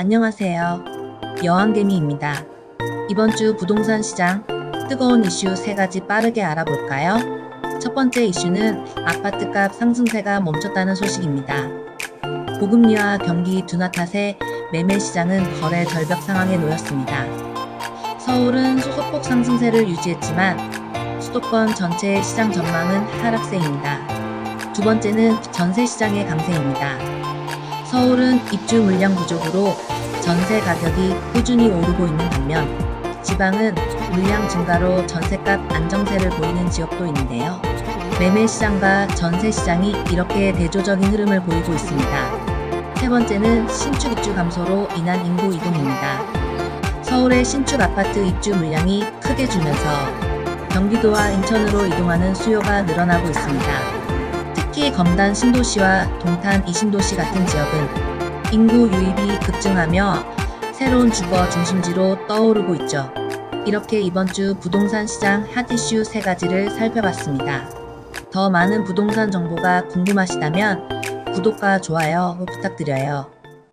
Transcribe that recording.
안녕하세요. 여왕개미입니다. 이번 주 부동산 시장 뜨거운 이슈 세 가지 빠르게 알아볼까요? 첫 번째 이슈는 아파트값 상승세가 멈췄다는 소식입니다. 고금리와 경기 둔화 탓에 매매 시장은 거래 절벽 상황에 놓였습니다. 서울은 소폭 상승세를 유지했지만 수도권 전체의 시장 전망은 하락세입니다. 두 번째는 전세 시장의 강세입니다. 서울은 입주 물량 부족으로 전세 가격이 꾸준히 오르고 있는 반면 지방은 물량 증가로 전세값 안정세를 보이는 지역도 있는데요. 매매 시장과 전세 시장이 이렇게 대조적인 흐름을 보이고 있습니다. 세 번째는 신축 입주 감소로 인한 인구 이동입니다. 서울의 신축 아파트 입주 물량이 크게 줄면서 경기도와 인천으로 이동하는 수요가 늘어나고 있습니다. 특히 검단 신도시와 동탄 이신도시 같은 지역은 인구 유입이 급증하며 새로운 주거 중심지로 떠오르고 있죠. 이렇게 이번 주 부동산 시장 핫 이슈 세 가지를 살펴봤습니다. 더 많은 부동산 정보가 궁금하시다면 구독과 좋아요 부탁드려요.